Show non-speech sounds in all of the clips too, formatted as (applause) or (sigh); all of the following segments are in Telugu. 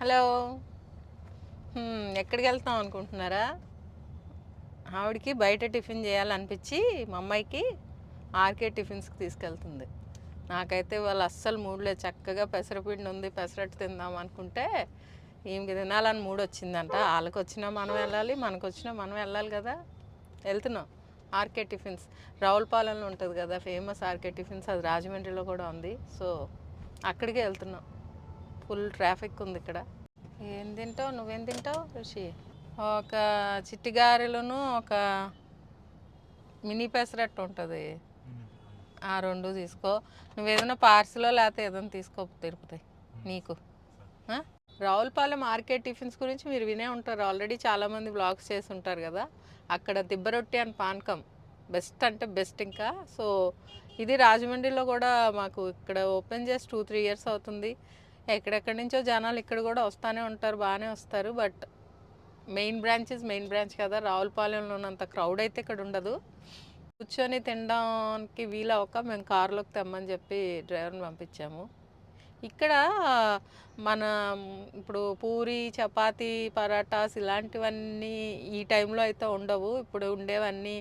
హలో. ఎక్కడికి వెళ్తాం అనుకుంటున్నారా? ఆవిడకి బయట టిఫిన్ చేయాలనిపించి మా అమ్మాయికి ఆర్కే టిఫిన్స్కి తీసుకెళ్తుంది. నాకైతే వాళ్ళు అస్సలు మూడులే. చక్కగా పెసరపిండి ఉంది పెసరట్టు తిందాం అనుకుంటే ఈమెకి తినాలని మూడు వచ్చిందంట. వాళ్ళకి వచ్చినా మనం వెళ్ళాలి మనకు వచ్చినా మనం వెళ్ళాలి కదా. వెళ్తున్నాం. RK tiffins. రావులపాలెంలో ఉంటుంది కదా ఫేమస్ ఆర్కే టిఫిన్స్. అది రాజమండ్రిలో కూడా ఉంది. సో అక్కడికే వెళ్తున్నాం. ఫుల్ ట్రాఫిక్ ఉంది ఇక్కడ. ఏం తింటావు? నువ్వేం తింటావు రుషి ఒక చిట్టి గారెలను ఒక మినీ పెసరట్టు ఉంటుంది. ఆ రెండు తీసుకో. నువ్వు ఏదైనా పార్సిలో లేకపోతే ఏదైనా తీసుకో తిరుపతి. నీకు? రావులపాలెం మార్కెట్ టిఫిన్స్ గురించి మీరు వినే ఉంటారు. ఆల్రెడీ చాలామంది బ్లాగ్స్ చేసి ఉంటారు కదా. అక్కడ దిబ్బరొట్టి అండ్ పానకం. బెస్ట్ అంటే బెస్ట్ ఇంకా. సో ఇది రాజమండ్రిలో కూడా మాకు ఇక్కడ ఓపెన్ చేసి టూ త్రీ ఇయర్స్ అవుతుంది. ఎక్కడెక్కడి నుంచో జనాలు ఇక్కడ కూడా వస్తూనే ఉంటారు బాగానే వస్తారు. But main branches main branch కదా. రావులపాలెంలో ఉన్నంత క్రౌడ్ అయితే ఇక్కడ ఉండదు. కూర్చొని తినడానికి వీలవక మేము కారులోకి తెమ్మని చెప్పి డ్రైవర్ని పంపించాము. ఇక్కడ మన ఇప్పుడు పూరి చపాతి పరాటాస్ ఇలాంటివన్నీ ఈ టైంలో అయితే ఉండవు. ఇప్పుడు ఉండేవన్నీ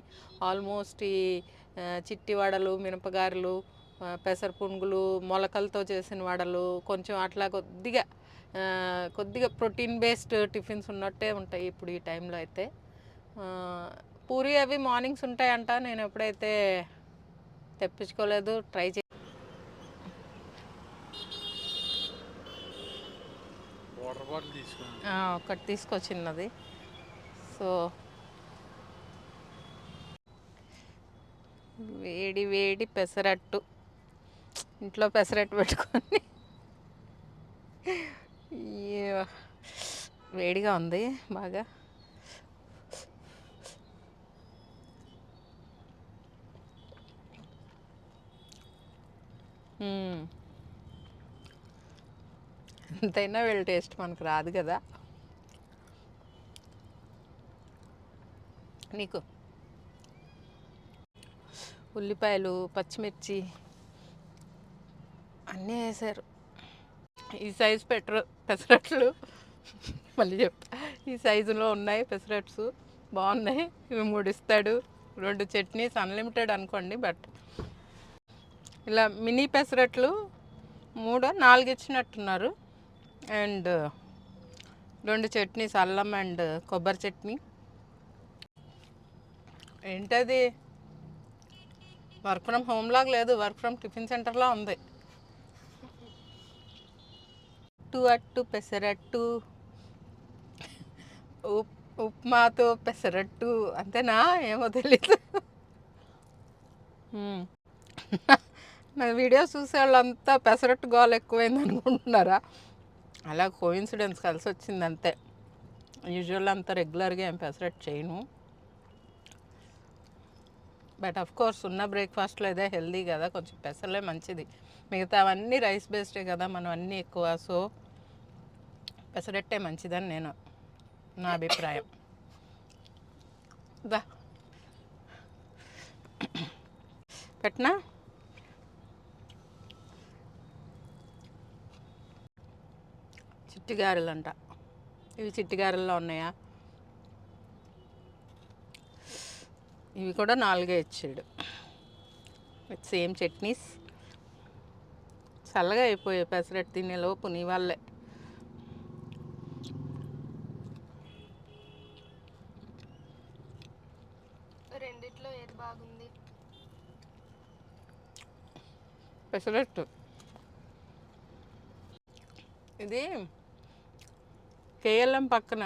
ఆల్మోస్ట్ ఈ చిట్టి వడలు మినపగారెలు పెసర పునుగులు మొలకలతో చేసిన వడలు కొంచెం అట్లా కొద్దిగా కొద్దిగా ప్రోటీన్ బేస్డ్ టిఫిన్స్ ఉన్నట్టే ఉంటాయి ఇప్పుడు ఈ టైంలో అయితే. పూరి అవి మార్నింగ్స్ ఉంటాయంట నేను ఎప్పుడైతే తెప్పించుకోలేదు ట్రై చే ఒకటి తీసుకొచ్చిన్నది. సో వేడి వేడి పెసరట్టు. ఇంట్లో పెసరట్టు పెట్టుకొని. వేడిగా ఉంది బాగా. ఎంతైనా వీళ్ళ టేస్ట్ మనకు రాదు కదా. నీకు? ఉల్లిపాయలు పచ్చిమిర్చి అన్నీ వేసారు. ఈ సైజు పెట్రో పెసరట్లు. మళ్ళీ చెప్తా ఈ సైజులో ఉన్నాయి పెసరట్స్. బాగున్నాయి. ఇవి మూడు ఇస్తాడు రెండు చట్నీస్ అన్లిమిటెడ్ అనుకోండి బట్ ఇలా మినీ పెసరట్లు మూడు నాలుగు ఇచ్చినట్టున్నారు. అండ్ రెండు చట్నీస్ అల్లం అండ్ కొబ్బరి చట్నీ. ఏంటది? వర్క్ ఫ్రమ్ హోమ్ లాగా లేదు. వర్క్ ఫ్రమ్ టిఫిన్ సెంటర్లా ఉంది. అట్టు అట్టు పెసరట్టు ఉప్ ఉప్మాతో పెసరట్టు అంతేనా? ఏమో తెలీదు. నా వీడియో చూసే వాళ్ళంతా పెసరట్టు గోల్ ఎక్కువైంది అనుకుంటున్నారా? అలా కోయిన్సిడెన్స్ కలిసి వచ్చింది అంతే యూజువల్ అంత రెగ్యులర్గా ఏం పెసరట్టు చేయను. బట్ ఆఫ్ కోర్స్ ఉన్న బ్రేక్ఫాస్ట్లో ఇదే హెల్దీ కదా కొంచెం పెసలే మంచిది. మిగతా అవన్నీ రైస్ బేస్డే కదా మనం అన్నీ ఎక్కువ. సో పెసరట్టే మంచిదని నేను నా అభిప్రాయం. దా. పెట్టినా? చిట్టిగారెలు అంట ఇవి చిట్టిగారెల్లో ఉన్నాయా? ఇవి కూడా నాలుగే ఇచ్చాడు. విత్ సేమ్ చట్నీస్ చల్లగా అయిపోయాయి పెసరట్టు తినే లోపు నీ వాళ్ళే రెండిట్లో ఏది బాగుంది? పెసరట్టు. ఇది కేఎల్ఎం పక్కన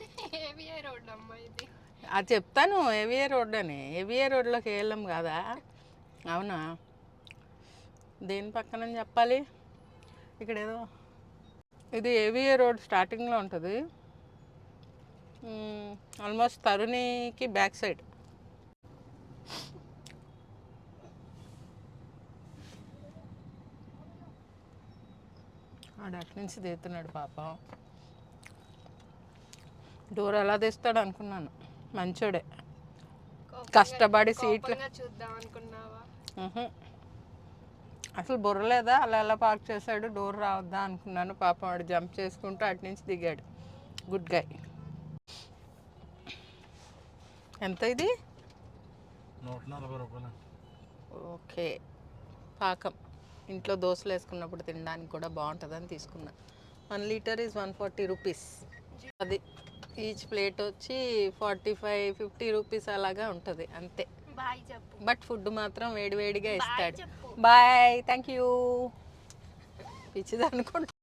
(laughs) ఏవిఐ రోడ్ అమ్మ ఇది. అది చెప్తాను ఏవిఏ రోడ్ అని. ఏవిఏ రోడ్లోకి వెళ్ళాం కదా. అవునా? దేని పక్కన చెప్పాలి? ఇక్కడ ఏదో ఇది ఏవిఏ రోడ్ స్టార్టింగ్లో ఉంటుంది. ఆల్మోస్ట్ తరుణికి బ్యాక్ సైడ్. ఆడు అటు నుంచి తీస్తున్నాడు పాపం. డోర్ ఎలా తీస్తాడు అనుకున్నాను. మంచోడే. కష్టపడి సీట్లు. అసలు బుర్రలేదా అలా ఎలా పార్క్ చేశాడు డోర్ రావద్దా అనుకున్నాను. పాపం వాడు జంప్ చేసుకుంటూ అటు నుంచి దిగాడు. Good guy. ఎంత ఇది? ఓకే. పాకం. ఇంట్లో దోశలు వేసుకున్నప్పుడు తినడానికి కూడా బాగుంటుందని తీసుకున్నా. One litre is one forty rupees. అది. ఈచ్ ప్లేట్ వచ్చి ఫార్టీ ఫైవ్ ఫిఫ్టీ రూపీస్ అలాగా ఉంటుంది అంతే. బట్ ఫుడ్ మాత్రం వేడివేడిగా ఇస్తాడు. చెప్పు. బాయ్ థ్యాంక్ యూ పిచ్చిది అనుకుంటా